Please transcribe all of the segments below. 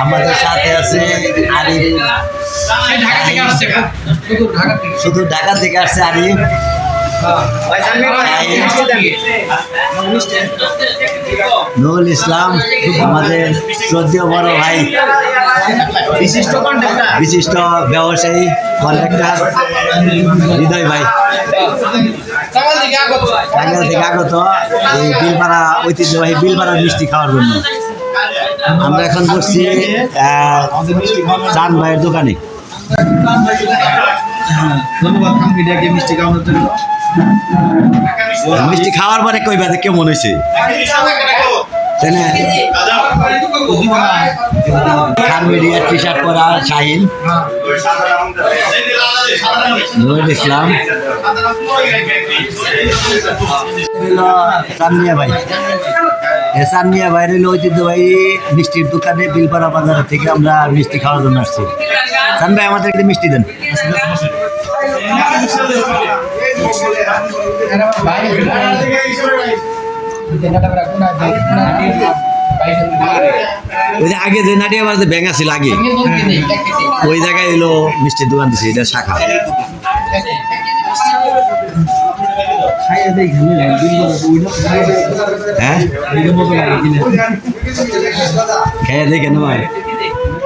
আমাদের সাথে আছে আরিফ। সে ঢাকা থেকে আসছে হ্যাঁ? শুধু ঢাকা থেকে। শুধু ঢাকা থেকে আসছে আরিফ। নুরুল ইসলাম আমাদের শ্রদ্ধেয় বড় ভাই বিশিষ্ট বিশিষ্ট ব্যবসায়ী কন্ট্রাক্টর হৃদয় ভাই। থেকে আগত এই বিলপাড়া ঐতিহ্যবাহী বিলপাড়া মিষ্টি খাওয়ার জন্য। আমরা এখন বসছি চান ভাইয়ের দোকানে। ধন্যবাদ খান মিডিয়াকে মিষ্টি খাওয়ানোর জন্য। মিষ্টি খাওয়ার পরে কই বাদে কেমন হয়েছে? তাই না খান মিডিয়ার টি শার্ট পরা শাহিন। নুরুল ইসলাম হলো ভাই। ভাই ঐতিহ্যবাহী মিষ্টির দোকানে বিলপাড়া বাজার থেকে আমরা মিষ্টি খাওয়ার জন্য আসছি। সান ভাই আমাদের একটা মিষ্টি দেন। ওই যে আগে যে নাটিয়া বাজারে ব্যাংক আছিল, আগে। ওই জায়গায় হলো মিষ্টির দোকান দিছে, এটা শাখা। হ্যাঁ? খেয়ে দেখে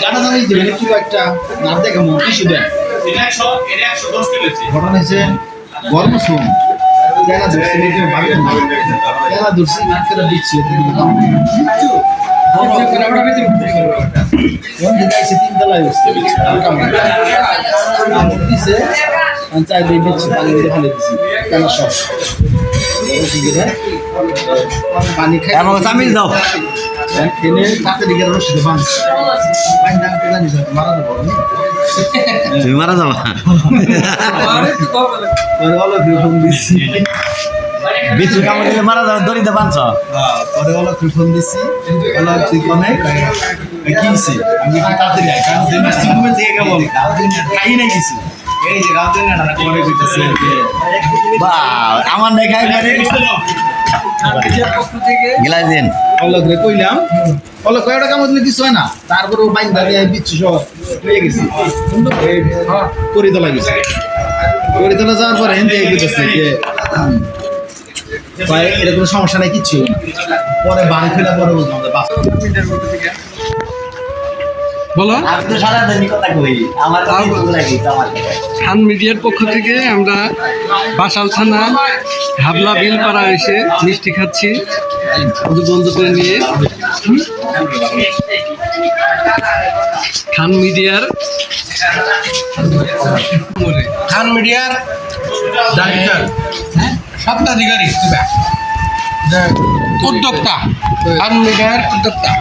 কাটা জানিস দেবেন একটু একটা নাম দেখে মন কিছু দেন ঘটনা হয়েছে গরম শুন কেনা ধরছি কেনা ধরছি নাটকেরা দিচ্ছি তিন তলায় বসছে। দিছে চাই দিয়ে দিচ্ছি, পানি দিয়ে ফেলে দিচ্ছি কেনা সব। দাও। খেলে তাতে দিকে রসিদে বাঁধ পানি দাম তো জানিস মারা দেবো তুমি মারা যাবা ফোন বিচু কামড় দিলে মারা যাবা দড়িতে বাঁধছ পরে হলো ফোন দিচ্ছি হলো তুই কোনে কিনছি আমি কি তাড়াতাড়ি আই কারণ তুই মিষ্টি ঘুমে থেকে কেমন খাই নাই কিছু এই যে রাত দিন না করে দিতেছে বা আমার দেখাই করে গিলাস দিন। হলো করে কইলাম, হলো কয়টা কামড় দিলে কিছু হয় হয়ে যাওয়ার পরে হিন্দি দিতেছে যে ভাই এটা কোনো সমস্যা নাই, কিচ্ছু পরে বাড়ি ফেলা পরে বুঝলাম আমার খান মিডিয়ার পক্ষ থেকে আমরা বাসাল থানা হাবলা বিলপাড়া এসে মিষ্টি খাচ্ছি। শুধু বন্ধুদের নিয়ে। খান মিডিয়ার খান মিডিয়ার ডাইরেক্টর স্বত্বাধিকারী। উদ্যোক্তা। খান মিডিয়ার উদ্যোক্তা।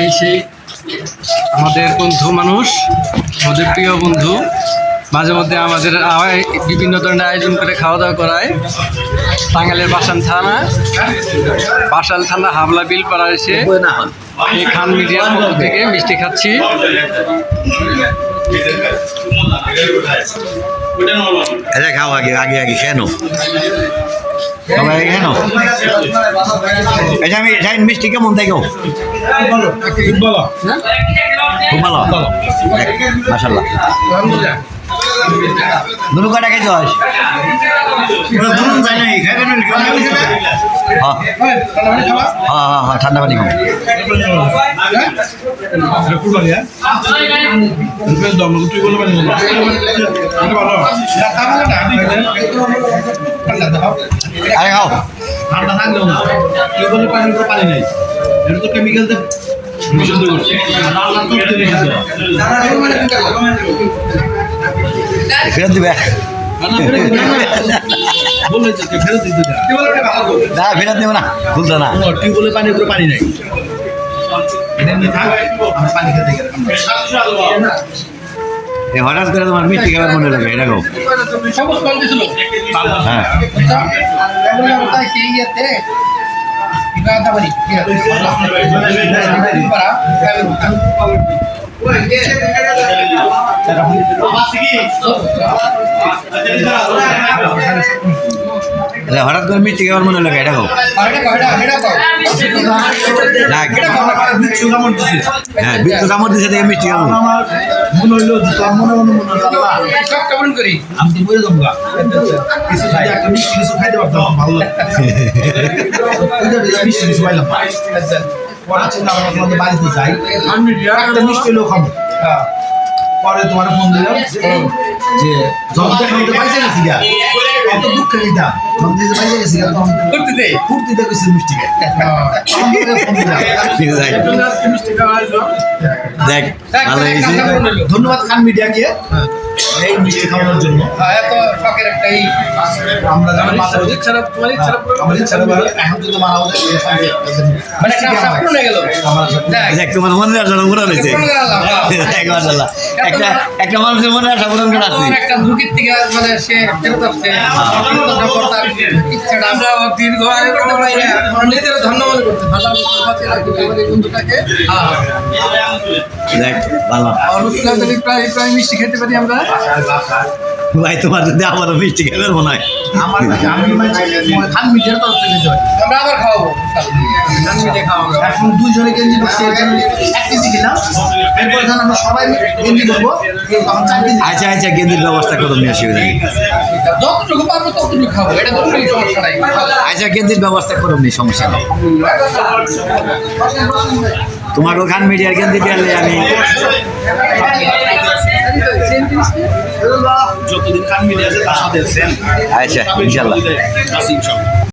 এই সেই আমাদের বন্ধু মানুষ, আমাদের প্রিয় বন্ধু। মাঝে মধ্যে আমাদের বিভিন্ন ধরনের আয়োজন করে খাওয়া দাওয়া করায়। টাঙ্গাইলের বাসান থানা বাসাল থানা হাবলা বিল পাড়া এসে এই খান মিডিয়ার পক্ষ থেকে মিষ্টি খাচ্ছি। এটা খাও আগে আগে আগে কেন সবাই কেন আমি যাই মিষ্টি কেমন দেখো খুব ভালো মাসাল্লাহ দুটো কটা খেয়েছ দুজন যায় নাই খাবেন হ্যাঁ। হ্যাঁ হ্যাঁ ঠান্ডা পানি আরে খাও। ঠান্ডা থাকলেও না। টিউবওয়েলের পানি তো এটা তো কেমিক্যাল বিশুদ্ধ করছে ফেরত দিবে? না ফেরত দেবো না খুলতো না পানি উপরে পানি নাই হঠাৎ করে তোমার মিষ্টি খাবার মনে লাগে দিছিল। হ্যাঁ। তাই সেই ইয়েতে গাদা বাড়ি পারা তাহলে হঠাৎ করে মিষ্টি খাবার মনে লাগে এটা গো না বিচ্ছু কামড় দিছে। হ্যাঁ কামড় দেখে মিষ্টি খাব। মনে হইল মনে মনে মনে সব কেমন করি। আমি তো বলে দেবো কিছু যদি একটা মিষ্টি কিছু খাইতে পারতাম ভালো লাগতো মিষ্টি কিছু পাইলাম। পরে চিন্তা ভাবনা যে বাড়িতে যাই একটা মিষ্টি হলেও খাব পরে তোমার ফোন দিলাম যে তো পাইছে গেছি গা কত দুঃখ নিতাম যখন দেখে পাইছে গেছি গা তখন ফুর্তিতে গেছি মিষ্টি। দেখ ধন্যবাদ খান মিডিয়া মিডিয়াকে এই মিষ্টি খাওয়ানোর জন্য। এত শখের একটাই আমরা জানি মাঝে ছাড়া তোমার ইচ্ছা আমাদের ছেলে মেয়েরা এখন যদি মারা হলে মানে একটা গেল। আমার দেখ। তোমার মনে হ্যাঁ। মাশাআল্লাহ। একটা একটা মানুষের মনে আশা পূরণ করে আছে একটা ঝুঁকির থেকে মানে সে ফেরত আসছে। ইচ্ছাটা। আমরা দীর্ঘ আয়ু করতে পারি নিজেরা ধন্যবাদ করতে ভালো বন্ধুটাকে। ভালো। প্রায় প্রায় মিষ্টি খেতে পারি আমরা। ভাই তোমার যদি আমারও মিষ্টি খেতে মনে হয়। আমার আমি মানে খান মিডিয়ার তরফ থেকে জয় আমরা আবার খাওয়াবো। ধান মিঠে খাওয়াবো। এখন এক কেজি এরপর আমরা সবাই করব কেজি। আচ্ছা আচ্ছা ব্যবস্থা করো নিয়ে অসুবিধা যতটুকু পারব ততটুকু খাব। এটা কোনো সমস্যা নাই। আচ্ছা ব্যবস্থা নি সমস্যা নেই। তোমাকে খান মিডিয়ার পেলে আমি যতদিন কান মিলে আছে তার সাথে আছেন। আচ্ছা ইনশাল্লাহ।